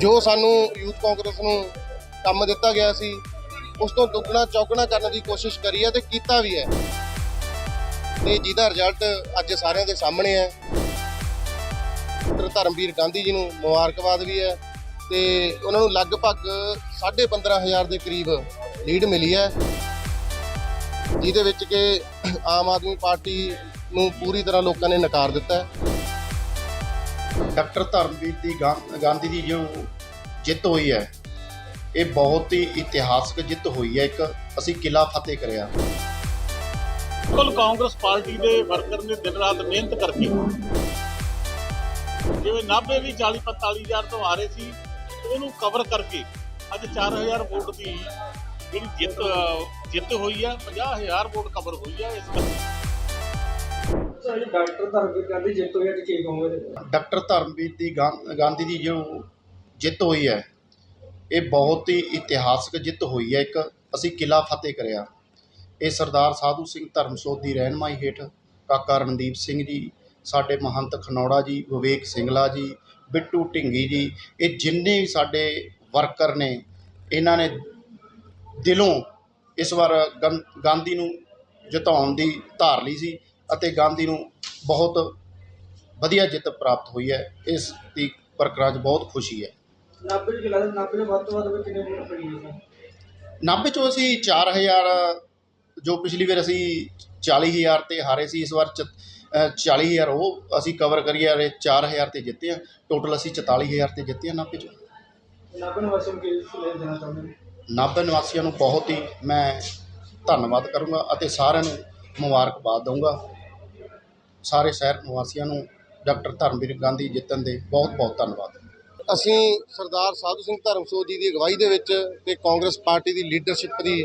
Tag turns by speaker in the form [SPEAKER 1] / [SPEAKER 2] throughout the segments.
[SPEAKER 1] ਜੋ ਸਾਨੂੰ ਯੂਥ ਕਾਂਗਰਸ ਨੂੰ ਕੰਮ ਦਿੱਤਾ ਗਿਆ ਸੀ, ਉਸ ਤੋਂ ਦੁੱਗਣਾ ਚੌਗਣਾ ਕਰਨ ਦੀ ਕੋਸ਼ਿਸ਼ ਕਰੀ ਹੈ ਤੇ ਕੀਤਾ ਵੀ ਹੈ। ਤੇ ਜਿਹਦਾ ਰਿਜ਼ਲਟ ਅੱਜ ਸਾਰਿਆਂ ਦੇ ਸਾਹਮਣੇ ਹੈ। ਡਾਕਟਰ ਧਰਮਵੀਰ ਗਾਂਧੀ ਜੀ ਨੂੰ ਮੁਬਾਰਕਬਾਦ ਵੀ ਹੈ ਤੇ ਉਹਨਾਂ ਨੂੰ ਲਗਭਗ 15000 ਦੇ ਕਰੀਬ ਲੀਡ ਮਿਲੀ ਹੈ, ਜਿਹਦੇ ਵਿੱਚ ਕਿ ਆਮ ਆਦਮੀ ਪਾਰਟੀ ਨੂੰ ਪੂਰੀ ਤਰ੍ਹਾਂ ਲੋਕਾਂ ਨੇ ਨਕਾਰ ਦਿੱਤਾ ਹੈ।
[SPEAKER 2] ਡਾਕਟਰ ਧਰਮਵੀਰ ਦੀ ਗਾ- ਗਾਂਧੀ ਦੀ ਜੋ ਜਿੱਤ ਹੋਈ ਹੈ, ਇਹ ਬਹੁਤ ਹੀ ਇਤਿਹਾਸਕ ਜਿੱਤ ਹੋਈ ਹੈ, ਇੱਕ ਅਸੀਂ ਕਿਲਾ ਫਤਿਹ ਕਰਿਆ।
[SPEAKER 3] ਕੁੱਲ ਕਾਂਗਰਸ ਪਾਰਟੀ ਦੇ ਵਰਕਰ ਨੇ ਦਿਨ ਰਾਤ ਮਿਹਨਤ ਕਰਕੇ। ਜਿਵੇਂ ਨਾਭੇ ਵੀ 40 45000 ਤੋਂ ਆ ਰਹੇ ਸੀ, ਉਹਨੂੰ ਕਵਰ ਕਰਕੇ ਅੱਜ 4000 ਵੋਟ ਦੀ ਜਿਹੜੀ ਜਿੱਤ ਜਿੱਤ ਹੋਈ ਆ 50000 ਵੋਟ ਕਵਰ ਹੋਈ ਹੈ ਇਸ ਕਰਕੇ
[SPEAKER 4] ਸਰ ਡਾਕਟਰ ਧਰਮਵੀਰ ਗਾਂਧੀ ਜਿੱਤ ਹੋਈ ਹੈ ਤੇ ਕੀ ਕਹੋਗੇ
[SPEAKER 2] ਡਾਕਟਰ ਧਰਮਵੀਰ ਦੀ ਗਾਂ ਗਾਂਧੀ ਦੀ ਜੋ ਜਿੱਤ ਹੋਈ ਹੈ, ਇਹ ਬਹੁਤ ਹੀ ਇਤਿਹਾਸਕ ਜਿੱਤ ਹੋਈ ਹੈ, ਇੱਕ ਅਸੀਂ ਕਿਲਾ ਫਤਿਹ ਕਰਿਆ। ਇਹ ਸਰਦਾਰ ਸਾਧੂ ਸਿੰਘ ਧਰਮਸੋਤ ਦੀ ਰਹਿਨਮਾਈ ਹੇਠ ਕਾਕਾ ਰਣਦੀਪ ਸਿੰਘ ਜੀ, ਸਾਡੇ ਮਹੰਤ ਖਨੌੜਾ ਜੀ, ਵਿਵੇਕ ਸਿੰਗਲਾ ਜੀ, ਬਿੱਟੂ ਢਿੰਗੀ ਜੀ, ਇਹ ਜਿੰਨੇ ਵੀ ਸਾਡੇ ਵਰਕਰ ਨੇ, ਇਹਨਾਂ ਨੇ ਦਿਲੋਂ ਇਸ ਵਾਰ ਗੰ- ਗਾਂਧੀ ਨੂੰ ਜਿਤਾਉਣ ਦੀ ਧਾਰ ਲਈ ਸੀ। ਅਤੇ ਗਾਂਧੀ ਨੂੰ ਬਹੁਤ ਵਧੀਆ ਜਿੱਤ ਪ੍ਰਾਪਤ ਹੋਈ ਹੈ। ਇਸ ਦੀ ਵਰਕਰਾਂ 'ਚ ਬਹੁਤ ਖੁਸ਼ੀ ਹੈ।
[SPEAKER 4] 90 ਦੇ ਖਿਲਾਫ 90 ਦੇ ਵੱਧ ਤੋਂ ਵੱਧ ਕਿੰਨੇ ਵੋਟ ਪੜੀ ਹੈ? ਸਰ
[SPEAKER 2] 90 ਚੋਂ ਅਸੀਂ 4000 ਜੋ ਪਿਛਲੀ ਵਾਰ ਅਸੀਂ 40000 ਤੇ ਹਾਰੇ ਸੀ ਇਸ ਵਾਰ ਚ- ਅ, 40000 ਉਹ ਅਸੀਂ ਕਵਰ ਕਰੀਏ ਔਰ 4000 ਤੇ ਜਿੱਤੇ ਆ ਟੋਟਲ ਅਸੀਂ 44000 ਤੇ ਜਿੱਤੇ ਆ 90 ਚੋਂ।
[SPEAKER 4] 90 ਨੂੰ ਵਸਮ ਕੇ ਜਾਣਾ ਚਾਹੁੰਦੇ ਨੇ?
[SPEAKER 2] 90 ਨਿਵਾਸੀਆਂ ਨੂੰ ਬਹੁਤ ਹੀ ਮੈਂ ਧੰਨਵਾਦ ਕਰੂੰਗਾ ਅਤੇ ਸਾਰਿਆਂ ਨੂੰ ਮੁਬਾਰਕਬਾਦ ਦਊਂਗਾ। ਸਾਰੇ ਸ਼ਹਿਰ ਨਿਵਾਸੀਆਂ ਨੂੰ ਡਾਕਟਰ ਧਰਮਵੀਰ ਗਾਂਧੀ ਜਿੱਤਣ ਦੇ ਬਹੁਤ ਬਹੁਤ ਧੰਨਵਾਦ।
[SPEAKER 1] ਅਸੀਂ ਸਰਦਾਰ ਸਾਧੂ ਸਿੰਘ ਧਰਮਸੋਤ ਜੀ ਦੀ ਅਗਵਾਈ ਦੇ ਵਿੱਚ ਤੇ ਕਾਂਗਰਸ ਪਾਰਟੀ ਦੀ ਲੀਡਰਸ਼ਿਪ ਦੀ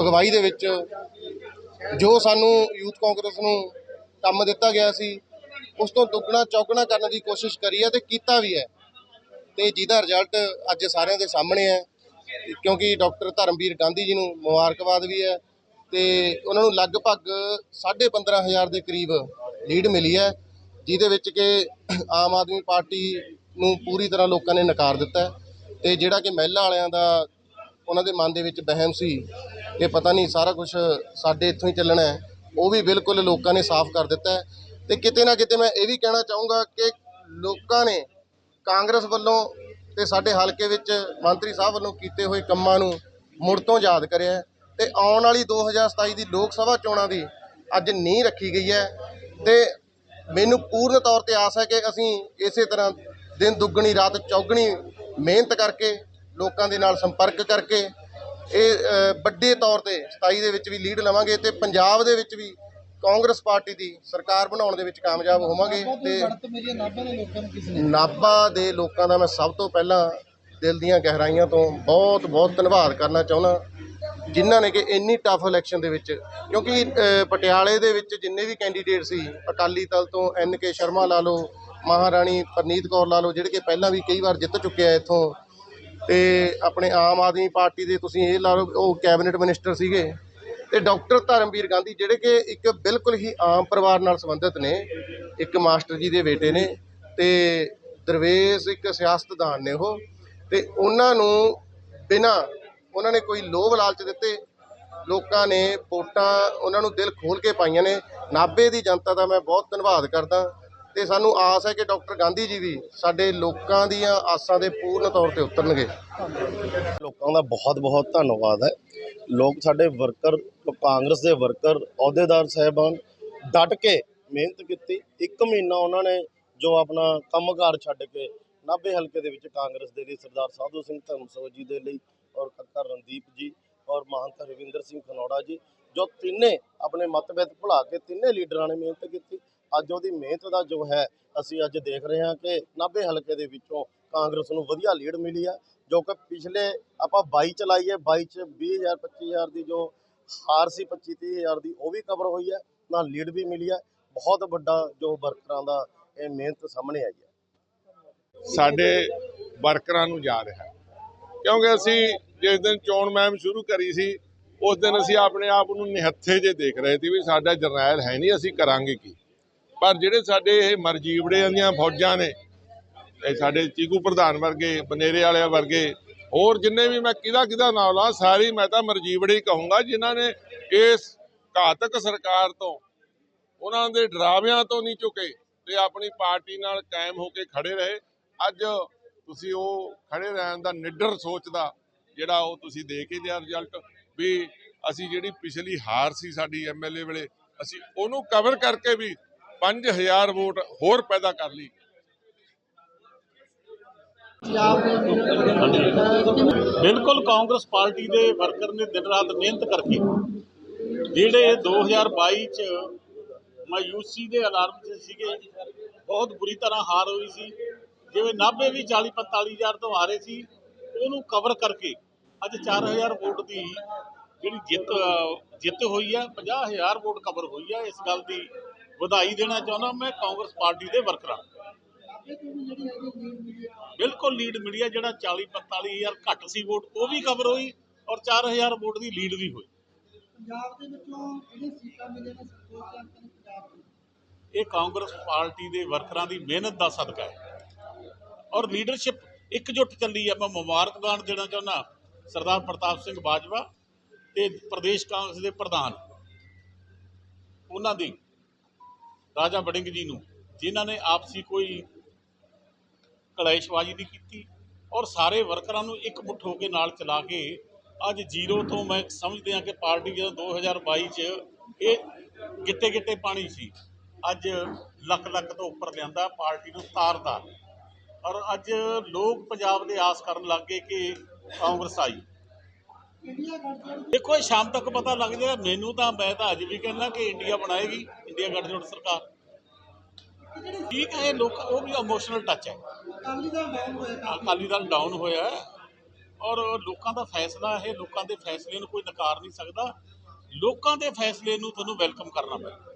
[SPEAKER 1] ਅਗਵਾਈ ਦੇ ਵਿੱਚ ਜੋ ਸਾਨੂੰ ਯੂਥ ਕਾਂਗਰਸ ਨੂੰ ਕੰਮ ਦਿੱਤਾ ਗਿਆ ਸੀ, ਉਸ ਤੋਂ ਦੁੱਗਣਾ ਚੌਗਣਾ ਕਰਨ ਦੀ ਕੋਸ਼ਿਸ਼ ਕਰੀ ਹੈ ਤੇ ਕੀਤਾ ਵੀ ਹੈ। ਤੇ ਜਿਹਦਾ ਰਿਜ਼ਲਟ ਅੱਜ ਸਾਰਿਆਂ ਦੇ ਸਾਹਮਣੇ ਹੈ, ਕਿਉਂਕਿ ਡਾਕਟਰ ਧਰਮਵੀਰ ਗਾਂਧੀ ਜੀ ਨੂੰ ਮੁਬਾਰਕਬਾਦ ਵੀ ਹੈ ਤੇ ਉਹਨਾਂ ਨੂੰ ਲਗਭਗ 15000 ਦੇ ਕਰੀਬ ਲੀਡ ਮਿਲੀ ਹੈ, ਜਿਹਦੇ ਵਿੱਚ ਕਿ ਆਮ ਆਦਮੀ ਪਾਰਟੀ ਨੂੰ ਪੂਰੀ ਤਰ੍ਹਾਂ ਲੋਕਾਂ ਨੇ ਨਕਾਰ ਦਿੱਤਾ ਹੈ ਤੇ ਜਿਹੜਾ ਕਿ ਮਹਿਲਾ ਵਾਲਿਆਂ ਦਾ ਉਹਨਾਂ ਦੇ ਮਨ ਦੇ ਵਿੱਚ ਵਹਿਮ ਸੀ ਕਿ ਪਤਾ ਨਹੀਂ ਸਾਰਾ ਕੁਝ ਸਾਡੇ ਇੱਥੋਂ ਹੀ ਚੱਲਣਾ ਹੈ, ਉਹ ਵੀ ਬਿਲਕੁਲ ਲੋਕਾਂ ਨੇ ਸਾਫ਼ ਕਰ ਦਿੱਤਾ ਹੈ। ਤੇ ਕਿਤੇ ਨਾ ਕਿਤੇ ਮੈਂ ਇਹ ਵੀ ਕਹਿਣਾ ਚਾਹੂੰਗਾ ਕਿ ਲੋਕਾਂ ਨੇ ਕਾਂਗਰਸ ਵੱਲੋਂ ਤੇ ਸਾਡੇ ਹਲਕੇ ਵਿੱਚ ਮੰਤਰੀ ਸਾਹਿਬ ਵੱਲੋਂ ਕੀਤੇ ਹੋਏ ਕੰਮਾਂ ਨੂੰ ਮੁੜ ਤੋਂ ਯਾਦ ਕਰਿਆ ਹੈ। ਤੇ ਆਉਣ ਵਾਲੀ 2027 ਦੀ ਲੋਕ ਸਭਾ ਚੋਣਾਂ ਦੀ ਅੱਜ ਨੀਂਹ ਰੱਖੀ ਗਈ ਹੈ ਤੇ ਮੈਨੂੰ ਪੂਰਨ ਤੌਰ ਤੇ ਆਸ ਹੈ ਕਿ ਅਸੀਂ ਇਸੇ ਤਰ੍ਹਾਂ ਦਿਨ ਦੁੱਗਣੀ ਰਾਤ ਚੌਗਣੀ ਮਿਹਨਤ ਕਰਕੇ ਲੋਕਾਂ ਦੇ ਨਾਲ ਸੰਪਰਕ ਕਰਕੇ ਇਹ ਵੱਡੇ ਤੌਰ ਤੇ 27 ਦੇ ਵਿੱਚ ਵੀ ਲੀਡ ਲਵਾਂਗੇ ਤੇ ਪੰਜਾਬ ਦੇ ਵਿੱਚ ਵੀ ਕਾਂਗਰਸ ਪਾਰਟੀ ਦੀ ਸਰਕਾਰ ਬਣਾਉਣ ਦੇ ਵਿੱਚ ਕਾਮਯਾਬ ਹੋਵਾਂਗੇ ਤੇ ਨਾਭਾ ਦੇ ਲੋਕਾਂ ਦਾ ਮੈਂ ਸਭ ਤੋਂ ਪਹਿਲਾਂ ਦਿਲ ਦੀਆਂ ਗਹਿਰਾਈਆਂ ਤੋਂ ਬਹੁਤ ਬਹੁਤ ਧੰਨਵਾਦ ਕਰਨਾ ਚਾਹੁੰਦਾ। ਜਿਨ੍ਹਾਂ ਨੇ ਕਿ ਇੰਨੀ ਟਫ ਇਲੈਕਸ਼ਨ ਦੇ ਵਿੱਚ, ਕਿਉਂਕਿ ਪਟਿਆਲੇ ਦੇ ਵਿੱਚ ਜਿੰਨੇ ਵੀ ਕੈਂਡੀਡੇਟ ਸੀ, ਅਕਾਲੀ ਦਲ ਤੋਂ ਐਨ ਕੇ ਸ਼ਰਮਾ ਲਾ ਲਓ, ਮਹਾਰਾਣੀ ਪਰਨੀਤ ਕੌਰ ਲਾ ਲਓ, ਜਿਹੜੇ ਕਿ ਪਹਿਲਾਂ ਵੀ ਕਈ ਵਾਰ ਜਿੱਤ ਚੁੱਕੇ ਆ ਇੱਥੋਂ, ਤੇ ਆਪਣੇ ਆਮ ਆਦਮੀ ਪਾਰਟੀ ਦੇ ਤੁਸੀਂ ਇਹ ਲਾ ਲਓ, ਉਹ ਕੈਬਨਿਟ ਮਿਨਿਸਟਰ ਸੀਗੇ, ਤੇ ਡਾਕਟਰ ਧਰਮਵੀਰ ਗਾਂਧੀ, ਜਿਹੜੇ ਕਿ ਇੱਕ ਬਿਲਕੁਲ ਹੀ ਆਮ ਪਰਿਵਾਰ ਨਾਲ ਸੰਬੰਧਿਤ ਨੇ, ਇੱਕ ਮਾਸਟਰ ਜੀ ਦੇ ਬੇਟੇ ਨੇ, ਤੇ ਦਰਵੇਸ਼ ਇੱਕ ਸਿਆਸਤਦਾਨ ਨੇ ਉਹ, ਤੇ ਉਹਨਾਂ ਨੂੰ ਬਿਨਾਂ ਉਹਨਾਂ ਨੇ ਕੋਈ ਲੋਭ ਲਾਲਚ ਦਿੱਤੇ। ਲੋਕਾਂ ਨੇ ਵੋਟਾਂ ਉਹਨਾਂ ਨੂੰ ਦਿਲ ਖੋਲ ਕੇ ਪਾਈਆਂ ਨੇ। ਨਾਭੇ ਦੀ ਜਨਤਾ ਦਾ ਮੈਂ ਬਹੁਤ ਧੰਨਵਾਦ ਕਰਦਾ। ਤੇ ਸਾਨੂੰ ਆਸ ਹੈ ਕਿ ਡਾਕਟਰ ਗਾਂਧੀ ਜੀ ਵੀ ਸਾਡੇ ਲੋਕਾਂ ਦੀਆਂ ਆਸਾਂ ਦੇ ਪੂਰਨ ਤੌਰ ਤੇ ਉਤਰਨਗੇ।
[SPEAKER 5] ਲੋਕਾਂ ਦਾ ਬਹੁਤ ਬਹੁਤ ਧੰਨਵਾਦ ਹੈ। ਲੋਕ ਸਾਡੇ ਵਰਕਰ, ਕਾਂਗਰਸ ਦੇ ਵਰਕਰ, ਅਹੁਦੇਦਾਰ ਸਾਹਿਬਾਨ ਡਟ ਕੇ ਮਿਹਨਤ ਕੀਤੀ। ਇੱਕ ਮਹੀਨਾ ਉਹਨਾਂ ਨੇ ਜੋ ਆਪਣਾ ਕੰਮਕਾਰ ਛੱਡ ਕੇ ਨਾਭੇ ਹਲਕੇ ਦੇ ਵਿੱਚ ਕਾਂਗਰਸ ਦੇ ਲਈ ਸਰਦਾਰ ਸਾਧੂ ਸਿੰਘ ਧਰਮਸੋਤ ਜੀ ਦੇ ਲਈ ਔਰ ਕਾਕਾ ਰਣਦੀਪ ਜੀ ਔਰ ਮਹੰਤ ਰਵਿੰਦਰ ਸਿੰਘ ਖਨੌੜਾ ਜੀ, ਜੋ ਤਿੰਨੇ ਆਪਣੇ ਮਤਭੇਦ ਭੁਲਾ ਕੇ ਤਿੰਨੇ ਲੀਡਰਾਂ ਨੇ ਮਿਹਨਤ ਕੀਤੀ। ਅੱਜ ਉਹਦੀ ਮਿਹਨਤ ਦਾ ਜੋ ਹੈ, ਅਸੀਂ ਅੱਜ ਦੇਖ ਰਹੇ ਹਾਂ ਕਿ ਨਾਭੇ ਹਲਕੇ ਦੇ ਵਿੱਚੋਂ ਕਾਂਗਰਸ ਨੂੰ ਵਧੀਆ ਲੀਡ ਮਿਲੀ ਹੈ ਜੋ ਕਿ ਪਿਛਲੇ ਆਪਾਂ 22 ਚਲਾਈ ਹੈ 22 ਚ 20000 25000 ਦੀ ਜੋ ਹਾਰ ਸੀ 25 30000 ਦੀ, ਉਹ ਵੀ ਕਵਰ ਹੋਈ ਹੈ, ਨਾਲ ਲੀਡ ਵੀ ਮਿਲੀ ਹੈ ਬਹੁਤ ਵੱਡਾ ਜੋ ਵਰਕਰਾਂ ਦਾ ਇਹ ਮਿਹਨਤ ਸਾਹਮਣੇ ਆਈ ਹੈ।
[SPEAKER 6] ਸਾਡੇ ਵਰਕਰਾਂ ਨੂੰ ਜਾ ਰਿਹਾ ਕਿਉਂਕਿ ਅਸੀਂ ਜਿਸ ਦਿਨ ਚੋਣ ਮਹਿਮ ਸ਼ੁਰੂ ਕਰੀ ਸੀ, ਉਸ ਦਿਨ ਅਸੀਂ ਆਪਣੇ ਆਪ ਨੂੰ ਨਿਹੱਥੇ ਜੇ ਦੇਖ ਰਹੇ ਸੀ ਵੀ ਸਾਡਾ ਜਰਨੈਲ ਹੈ ਨਹੀਂ, ਅਸੀਂ ਕਰਾਂਗੇ ਕੀ? ਪਰ ਜਿਹੜੇ ਸਾਡੇ ਇਹ ਮਰਜੀਵੜਿਆਂ ਦੀਆਂ ਫੌਜਾਂ ਨੇ ਸਾਡੇ ਚੀਕੂ ਪ੍ਰਧਾਨ ਵਰਗੇ, ਬਨੇਰੇ ਵਾਲਿਆਂ ਵਰਗੇ, ਹੋਰ ਜਿੰਨੇ ਵੀ ਮੈਂ ਕਿਹਦਾ ਕਿਹਦਾ ਨਾਮ ਲਾਂ, ਸਾਰੀ ਮੈਂ ਤਾਂ ਮਰਜੀਵੜੀ ਕਹੂੰਗਾ, ਜਿਨ੍ਹਾਂ ਨੇ ਇਸ ਘਾਤਕ ਸਰਕਾਰ ਤੋਂ, ਉਹਨਾਂ ਦੇ ਡਰਾਵਿਆਂ ਤੋਂ ਨਹੀਂ ਝੁਕੇ ਤੇ ਆਪਣੀ ਪਾਰਟੀ ਨਾਲ ਕਾਇਮ ਹੋ ਕੇ ਖੜੇ ਰਹੇ। ਅੱਜ ਤੁਸੀਂ ਉਹ ਖੜੇ ਰਹਿਣ ਦਾ ਨਿਡਰ ਸੋਚਦਾ ਜਿਹੜਾ ਉਹ ਤੁਸੀਂ ਦੇ ਕੇ ਲਿਆ ਰਿਜ਼ਲਟ ਵੀ ਅਸੀਂ ਜਿਹੜੀ ਪਿਛਲੀ ਹਾਰ ਸੀ ਸਾਡੀ ਐਮਐਲਏ ਵੇਲੇ, ਅਸੀਂ ਉਹਨੂੰ ਕਵਰ ਕਰਕੇ ਵੀ 5000 ਵੋਟ ਹੋਰ ਪੈਦਾ ਕਰ ਲਈ।
[SPEAKER 3] ਬਿਲਕੁਲ ਕਾਂਗਰਸ ਪਾਰਟੀ ਦੇ ਵਰਕਰ ਨੇ ਦਿਨ ਰਾਤ ਮਿਹਨਤ ਕਰਕੇ ਜਿਹੜੇ 2022 ਚ ਮਾਯੂਸੀ ਦੇ ਅਲਾਰਮ 'ਚ ਸੀਗੇ, ਬਹੁਤ ਬੁਰੀ ਤਰ੍ਹਾਂ ਹਾਰ ਹੋਈ ਸੀ। ਜਿਵੇਂ ਨਾਭੇ ਵੀ 40 45000 ਤੋਂ ਹਾਰੇ ਸੀ, ਉਹਨੂੰ ਕਵਰ ਕਰਕੇ ਅੱਜ 4000 ਵੋਟ ਦੀ ਜਿਹੜੀ ਜਿੱਤ ਜਿੱਤ ਹੋਈ ਆ 50000 ਵੋਟ ਕਵਰ ਹੋਈ ਆ ਇਸ ਗੱਲ ਦੀ ਵਧਾਈ ਦੇਣਾ ਚਾਹੁੰਦਾ ਮੈਂ ਕਾਂਗਰਸ ਪਾਰਟੀ ਦੇ ਵਰਕਰਾਂ। ਬਿਲਕੁਲ ਲੀਡ ਮੀਡੀਆ ਜਿਹੜਾ 40 45000 ਘੱਟ ਸੀ ਵੋਟ ਉਹ ਵੀ ਕਵਰ ਹੋਈ ਔਰ 4000 ਵੋਟ ਦੀ ਲੀਡ ਵੀ ਹੋਈ।
[SPEAKER 7] ਪੰਜਾਬ ਦੇ ਵਿੱਚੋਂ ਸੀਟਾਂ ਨੇ ਪੰਜਾਬ
[SPEAKER 3] ਇਹ ਕਾਂਗਰਸ ਪਾਰਟੀ ਦੇ ਵਰਕਰਾਂ ਦੀ ਮਿਹਨਤ ਦਾ ਸਦਕਾ ਹੈ। ਔਰ ਲੀਡਰਸ਼ਿਪ ਇਕਜੁੱਟ ਚੱਲੀ ਹੈ ਮੈਂ ਮੁਬਾਰਕਬਾਦ ਦੇਣਾ ਚਾਹੁੰਦਾ। ਸਰਦਾਰ ਪ੍ਰਤਾਪ ਸਿੰਘ ਬਾਜਵਾ ਤੇ ਪ੍ਰਦੇਸ਼ ਕਾਂਗਰਸ ਦੇ ਪ੍ਰਧਾਨ ਉਹਨਾਂ ਦੀ, ਰਾਜਾ ਵੜਿੰਗ ਜੀ ਨੂੰ, ਜਿਨ੍ਹਾਂ ਨੇ ਆਪਸੀ ਕੋਈ ਕਲੇਸ਼ਬਾਜ਼ੀ ਨਹੀਂ ਕੀਤੀ ਔਰ ਸਾਰੇ ਵਰਕਰਾਂ ਨੂੰ ਇੱਕ ਮੁੱਠ ਹੋ ਕੇ ਨਾਲ ਚਲਾ ਕੇ ਅੱਜ ਜ਼ੀਰੋ ਤੋਂ ਮੈਂ ਸਮਝਦੇ ਹਾਂ ਕਿ ਪਾਰਟੀ ਜਦੋਂ 2022 ਚ ਇਹ ਗਿੱਟੇ ਗਿੱਟੇ ਪਾਣੀ ਸੀ, ਅੱਜ ਲੱਖ ਲੱਖ ਤੋਂ ਉੱਪਰ ਲਿਆਂਦਾ, ਪਾਰਟੀ ਨੂੰ ਤਾਰਦਾ ਔਰ ਅੱਜ ਲੋਕ ਪੰਜਾਬ ਦੇ ਆਸ ਕਰਨ ਲੱਗ ਗਏ ਕਿ ਕਾਂਗਰਸ ਆਈ। ਦੇਖੋ ਸ਼ਾਮ ਤੱਕ ਪਤਾ ਲੱਗ ਜਾਏਗਾ। ਮੈਨੂੰ ਤਾਂ, ਮੈਂ ਤਾਂ ਅੱਜ ਵੀ ਕਹਿੰਦਾ ਕਿ ਇੰਡੀਆ ਬਣਾਏਗੀ, ਇੰਡੀਆ ਗੱਠਜੋੜ ਸਰਕਾਰ। ਠੀਕ ਹੈ, ਇਹ ਲੋਕ, ਉਹ ਵੀ ਇਮੋਸ਼ਨਲ ਟੱਚ ਹੈ।
[SPEAKER 7] ਅਕਾਲੀ ਦਲ ਡਾਊਨ ਹੋਇਆ
[SPEAKER 3] ਔਰ ਲੋਕਾਂ ਦਾ ਫੈਸਲਾ ਹੈ ਲੋਕਾਂ ਦੇ ਫੈਸਲੇ ਨੂੰ ਕੋਈ ਨਕਾਰ ਨਹੀਂ ਸਕਦਾ। ਲੋਕਾਂ ਦੇ ਫੈਸਲੇ ਨੂੰ ਤੁਹਾਨੂੰ ਵੈਲਕਮ ਕਰਨਾ ਪੈਂਦਾ